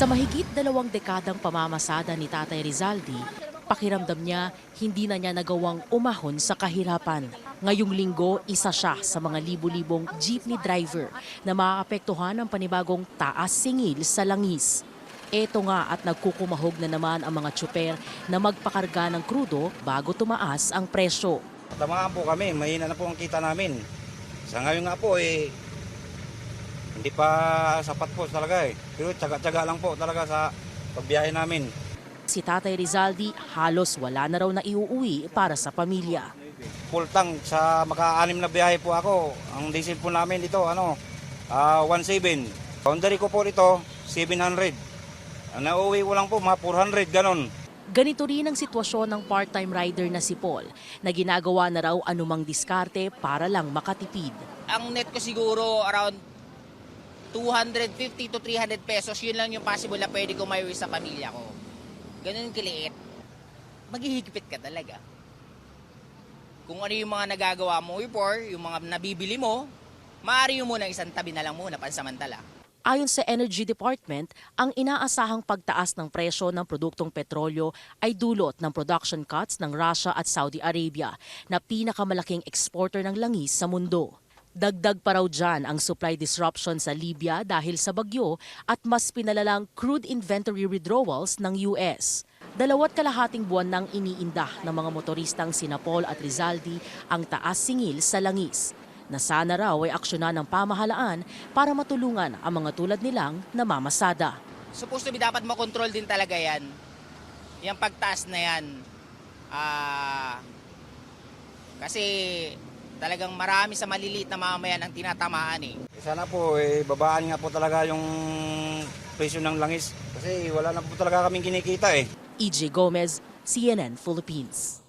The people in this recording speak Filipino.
Sa mahigit dalawang dekadang pamamasada ni Tatay Rizaldi, pakiramdam niya hindi na niya nagawang umahon sa kahirapan. Ngayong linggo, isa siya sa mga libu-libong jeepney driver na maapektuhan ng panibagong taas singil sa langis. Eto nga at nagkukumahog na naman ang mga tsuper na magpakarga ng krudo bago tumaas ang presyo. Tamaan po kami, mahina na po ang kita namin. Sa ngayon nga po eh, hindi pa sapat po talaga eh. Pero tsaga-tsaga lang po talaga sa pagbiyahe namin. Si Tatay Rizaldi halos wala na raw na iuuwi para sa pamilya. Full tank sa maka-anim na biyahe po ako. Ang diesel po namin dito, ano, ah 1.7. Boundary ko po dito, 700. Ang nauwi ko lang po, mga 400, ganon. Ganito rin ang sitwasyon ng part-time rider na si Paul na ginagawa na raw anumang diskarte para lang makatipid. ang net ko siguro around 250 to 300 pesos. Yun lang yung possible na pwede ko maiwi sa pamilya ko. Ganun kiliit. Maghihigpit ka talaga. Kung ano yung mga nagagawa mo before, yung mga nabibili mo, maaari yung muna isang tabi na lang muna pansamantala. Ayon sa Energy Department, ang inaasahang pagtaas ng presyo ng produktong petrolyo ay dulot ng production cuts ng Russia at Saudi Arabia na pinakamalaking exporter ng langis sa mundo. Dagdag pa raw dyan ang supply disruption sa Libya dahil sa bagyo at mas pinalalang crude inventory withdrawals ng US. Dalawat kalahating buwan nang iniinda ng mga motoristang sina Paul at Rizaldi ang taas singil sa langis na sana raw ay aksyonan ng pamahalaan para matulungan ang mga tulad nilang namamasada. supposed to be dapat makontrol din talaga yan. Yung pagtaas na yan. Ah, kasi talagang marami sa maliliit na mamamayan ang tinatamaan eh. Sana po, eh, babaan nga po talaga yung presyo ng langis. Kasi wala na po talaga kaming kinikita eh. EJ Gomez, CNN Philippines.